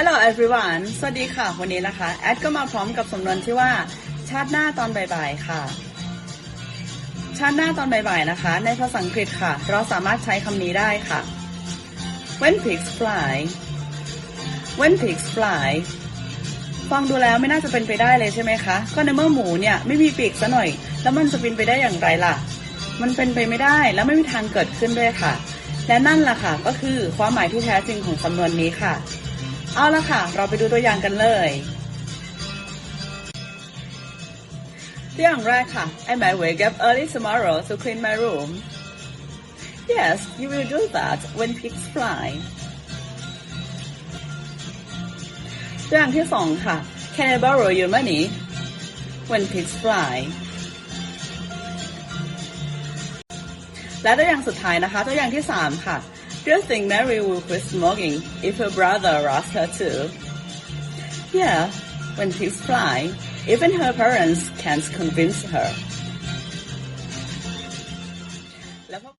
Hello everyone สวัสดีค่ะ วันนี้นะคะ แอดก็มาพร้อมกับสำนวนที่ว่า ชาติหน้าตอนบ่ายๆค่ะ ชาติหน้าตอนบ่ายๆนะคะ ในภาษาอังกฤษค่ะ เราสามารถใช้คำนี้ได้ค่ะ when pigs fly when pigs fly ฟังดูแล้วไม่น่าจะเป็นไปได้เลยใช่ไหมคะ ก็ในเมื่อหมูเนี่ยไม่มีปีกซะหน่อย แล้วมันจะบินไปได้อย่างไรล่ะ มันเป็นไปไม่ได้และไม่มีทางเกิดขึ้นด้วยค่ะ และนั่นล่ะค่ะ ก็คือความหมายที่แท้จริงของสำนวนนี้ค่ะ เอาละค่ะ เราไปดูตัวอย่างกันเลยตัวอย่างแรกค่ะ I might wake up early tomorrow to clean my room Yes you will do that when pigs fly ตัวอย่างที่สองค่ะ Can I borrow your money when pigs fly และตัวอย่างสุดท้ายนะคะ ตัวอย่างที่สามค่ะ Do you think Mary will quit smoking if her brother asks her to? Yeah, when pigs flying, even her parents can't convince her.